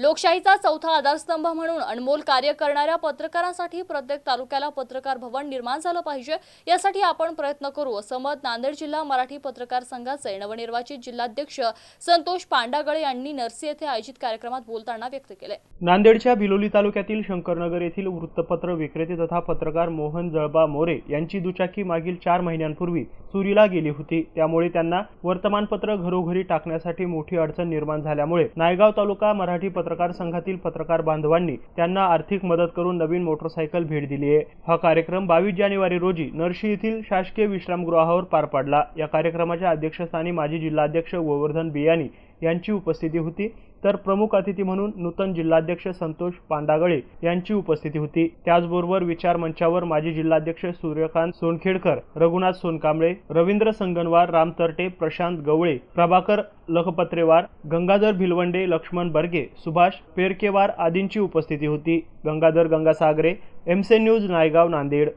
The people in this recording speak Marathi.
लोकशाहीचा चौथा आधारस्तंभ म्हणून अनमोल कार्य करणाऱ्या पत्रकारांसाठी प्रत्येक तालुक्याला पत्रकार भवन निर्माण झालं पाहिजे यासाठी आपण प्रयत्न करू असं मत नांदेड जिल्हा मराठी पत्रकार संघाचे नवनिर्वाचित जिल्हाध्यक्ष संतोष पांडागळे यांनी नरसी येथे आयोजित कार्यक्रमात बोलताना व्यक्त केले. नांदेडच्या बिलोली तालुक्यातील शंकरनगर येथील वृत्तपत्र विक्रेते तथा पत्रकार मोहन जळबा मोरे यांची दुचाकी मागील चार महिन्यांपूर्वी चोरीला गेली होती. त्यामुळे त्यांना वर्तमानपत्र घरोघरी टाकण्यासाठी मोठी अडचण निर्माण झाल्यामुळे नायगाव तालुका मराठी पत्र पत्रकार संघातील पत्रकार बांधवांनी त्यांना आर्थिक मदत करून नवीन मोटरसायकल भेट दिली आहे. हा कार्यक्रम बावीस जानेवारी रोजी नरशी येथील शासकीय विश्रामगृहावर पार पडला. या कार्यक्रमाच्या अध्यक्षस्थानी माजी जिल्हाध्यक्ष गोवर्धन बियाणी यांची उपस्थिती होती. तर प्रमुख अतिथी म्हणून नूतन जिल्हाध्यक्ष संतोष पांडागळे यांची उपस्थिती होती. त्याचबरोबर विचार मंचावर माजी जिल्हाध्यक्ष सूर्यकांत सोनखेडकर रघुनाथ सोनकांबळे रवींद्र संगनवार राम तरटे प्रशांत गवळे प्रभाकर लखपत्रेवार गंगाधर भिलवंडे लक्ष्मण बर्गे सुभाष पेरकेवार आदींची उपस्थिती होती. गंगाधर गंगासागरे एमसे न्यूज नायगाव नांदेड.